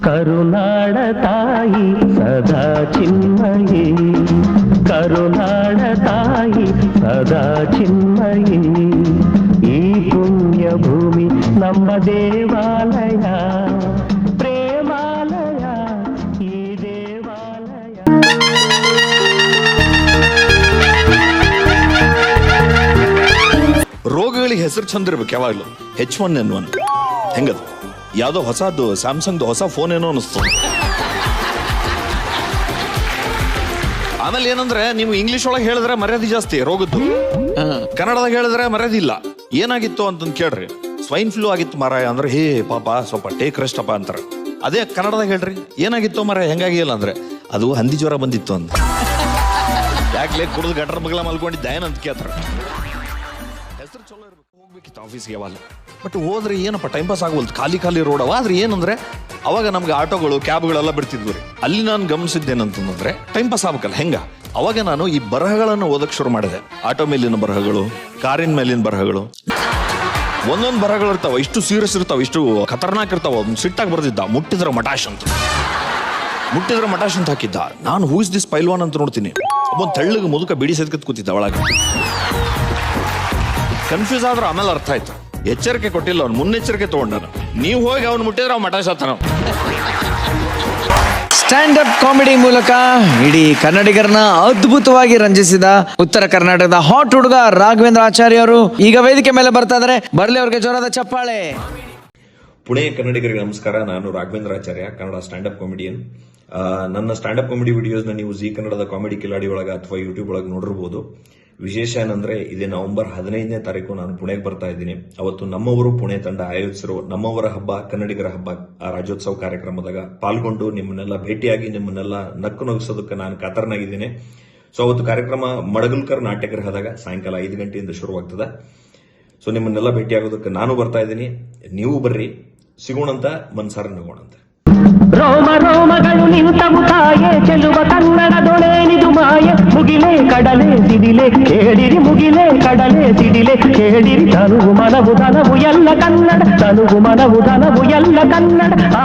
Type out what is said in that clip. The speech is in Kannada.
ಕರುನಾಡ ತಾಯಿ ಸದಾ ಚಿನ್ಮಯಿ ಕರುನಾಡ ತಾಯಿ ಸದಾ ಚಿನ್ಮಯಿ ಈ ಪುಣ್ಯ ಭೂಮಿ ನಮ್ಮ ದೇವಾಲಯ ರೋಗಗಳಿಗೆ ಹೆಸರು ಚಂದ ಇರ್ಬೇಕು ಯಾವಾಗಲೂ ಹೆಚ್ ಒನ್ ಎನ್ ಒನ್ ಹೆಂಗದು? ಯಾವುದೋ ಹೊಸದು ಸ್ಯಾಮ್ಸಂಗ್ದು ಹೊಸ ಫೋನ್ ಏನೋ ಅನಿಸ್ತು. ಆಮೇಲೆ ಏನಂದ್ರೆ ನೀವು ಇಂಗ್ಲಿಷ್ ಒಳಗೆ ಹೇಳಿದ್ರೆ ಮರ್ಯಾದೆ ಜಾಸ್ತಿ ರೋಗದ್ದು. ಕನ್ನಡದಾಗ ಹೇಳಿದ್ರೆ ಮರ್ಯಾದೆ ಇಲ್ಲ. ಏನಾಗಿತ್ತು ಅಂತಂದು ಕೇಳ್ರಿ. ಸ್ವೈನ್ ಫ್ಲೂ ಆಗಿತ್ತು ಮರ ಅಂದ್ರೆ ಹೇ ಪಾಪ ಸ್ವಲ್ಪ ಟೇಕ್ ರೆಸ್ಟ್ ಅಪ್ಪ ಅಂತಾರೆ. ಅದೇ ಕನ್ನಡದಾಗ ಹೇಳ್ರಿ. ಏನಾಗಿತ್ತು ಮಾರಾಯ ಹೆಂಗಾಗಿಲ್ಲ ಅಂದ್ರೆ ಅದು ಹಂದಿ ಜ್ವರ ಬಂದಿತ್ತು ಅಂತ. ಯಾಕೆ ಕುಡಿದು ಗಟರ್ ಬಗ್ಲ ಮಲ್ಕೊಂಡಿದ್ದ ಏನಂತ ಕೇಳ್ತಾರೆ. ಹೆಸರು ಚಲೋ ಇರ್ಬೇಕು. ಹೋಗ್ಬೇಕಿತ್ತು ಆಫೀಸ್ಗೆ ಯಾವಾಗ? ಬಟ್ ಹೋದ್ರೆ ಏನಪ್ಪ ಟೈಮ್ ಪಾಸ್ ಆಗುವಲ್ದು? ಖಾಲಿ ಖಾಲಿ ರೋಡ್ ಅವ ಆದ್ರೆ ಏನಂದ್ರೆ ಅವಾಗ ನಮ್ಗೆ ಆಟೋಗಳು ಕ್ಯಾಬ್ಗಳೆಲ್ಲ ಬಿಡ್ತಿದ್ವು ರೀ. ಅಲ್ಲಿ ನಾನು ಗಮನಿಸಿದ್ದೇನಂತಂದ್ರೆ ಟೈಮ್ ಪಾಸ್ ಆಗ್ಬೇಕಲ್ಲ ಹೆಂಗ? ಅವಾಗ ನಾನು ಈ ಬರಹಗಳನ್ನು ಓದಕ್ ಶುರು ಮಾಡಿದೆ. ಆಟೋ ಮೇಲಿನ ಬರಹಗಳು ಕಾರಿನ ಮೇಲಿನ ಬರಹಗಳು. ಒಂದೊಂದು ಬರಹಗಳು ಇರ್ತಾವ ಇಷ್ಟು ಸೀರಿಯಸ್ ಇರ್ತಾವ ಇಷ್ಟು ಖತರ್ನಾಕ್ ಇರ್ತಾವ ಒಂದ್ ಸಿಟ್ಟಾಗಿ ಬರ್ದಿದ್ದ. ಮುಟ್ಟಿದ್ರ ಮಟಾಶ್ ಅಂತ. ಮುಟ್ಟಿದ್ರ ಮಟಾಶ್ ಅಂತ ಹಾಕಿದ್ದ. ನಾನು ಹೂಸ್ ದಿಸ್ ಪೈಲ್ವಾನ್ ಅಂತ ನೋಡ್ತೀನಿ. ಒಬ್ಬ ತೆಳ್ಳಗೆ ಮುದುಕ ಬಿಡಿ ಸೆದ್ಕತ್ ಕೂತಿದ್ದ ಒಳಗೆ. ಕನ್ಫ್ಯೂಸ್ ಆದ್ರೆ ಆಮೇಲೆ ಅರ್ಥ ಆಯ್ತು. ಎಚ್ಚರಿಕೆ ಕೊಟ್ಟಿಲ್ಲ ಅವ್ನು ಮುನ್ನೆಚ್ಚರಿಕೆ ತಗೊಂಡನು ನೀವು ಹೋಗಿ ಅವ್ನು ಮುಟ್ಟಿದ್ರೆ ಅವ್ನು ಮಠ ಆತನ ಸ್ಟ್ಯಾಂಡ್ ಅಪ್ ಕಾಮಿಡಿ ಮೂಲಕ ಇಡೀ ಕನ್ನಡಿಗರನ್ನ ಅದ್ಭುತವಾಗಿ ರಂಜಿಸಿದ ಉತ್ತರ ಕರ್ನಾಟಕದ ಹಾಟ್ ಹುಡುಗ ರಾಘವೇಂದ್ರ ಆಚಾರ್ಯ ಅವರು. ಈಗ ವೇದಿಕೆ ಮೇಲೆ ಬರ್ತಾ ಇದಾರೆ. ಬರ್ಲಿ ಅವ್ರಿಗೆ ಜೋರಾದ ಚಪ್ಪಾಳೆ. ಪುಣೆ ಕನ್ನಡಿಗರಿಗೆ ನಮಸ್ಕಾರ. ನಾನು Raghavendra Acharya Kannada stand up comedian ನನ್ನ ಸ್ಟ್ಯಾಂಡ್ ಅಪ್ ಕಾಮಿಡಿ ವಿಡಿಯೋಸ್ನ ನೀವು ಜಿ ಕನ್ನಡದ ಕಾಮಿಡಿ ಕಿಲಾಡಿ ಒಳಗೆ ಅಥವಾ ಯೂಟ್ಯೂಬ್ ಒಳಗೆ ನೋಡಿರ್ಬೋದು. ವಿಶೇಷ ಏನಂದ್ರೆ, ಇದೇ ನವೆಂಬರ್ ಹದಿನೈದನೇ ತಾರೀಕು ನಾನು ಪುಣೆಗೆ ಬರ್ತಾ ಇದ್ದೀನಿ. ಅವತ್ತು ನಮ್ಮವರು ಪುಣೆ ತಂಡ ಆಯೋಜಿಸಿರೋ ನಮ್ಮವರ ಹಬ್ಬ, ಕನ್ನಡಿಗರ ಹಬ್ಬ ರಾಜ್ಯೋತ್ಸವ ಕಾರ್ಯಕ್ರಮದಾಗ ಪಾಲ್ಗೊಂಡು ನಿಮ್ಮನ್ನೆಲ್ಲ ಭೇಟಿಯಾಗಿ ನಿಮ್ಮನ್ನೆಲ್ಲ ನಕ್ಕು ನಗಿಸೋದಕ್ಕೆ ನಾನು ಕಾತರನಾಗಿದ್ದೀನಿ. ಸೊ ಅವತ್ತು ಕಾರ್ಯಕ್ರಮ ಮಡಗಲ್ಕರ್ ನಾಟ್ಯಗೃಹದಾಗ ಸಾಯಂಕಾಲ ಐದು ಗಂಟೆಯಿಂದ ಶುರುವಾಗ್ತದೆ. ಸೊ ನಿಮ್ಮನ್ನೆಲ್ಲ ಭೇಟಿಯಾಗೋದಕ್ಕೆ ನಾನು ಬರ್ತಾ ಇದ್ದೀನಿ. ನೀವು ಬರ್ರಿ. ಸಿಗೋಣಂತ ಮನ್ಸಾರ ನಗೋಣಂತ ರೋಮ ರೋಮಗಳು ನಿಂತವು ತಾಯೆ ಚೆಲುವ ಕನ್ನಡದೊಳೇನಿದು ಮಾಯೆ. ಮುಗಿಲೆ ಕಡಲೆ ಸಿಡಿಲೆ ಕೇಳಿರಿ ಮುಗಿಲೆ ಕಡಲೆ ಸಿಡಿಲೆ ಕೇಳಿರಿ ತನುವು ಮನವು ಧನವು ಎಲ್ಲ ಕನ್ನಡ ತನುವು ಮನವು ಧನವು ಎಲ್ಲ ಕನ್ನಡ ಆ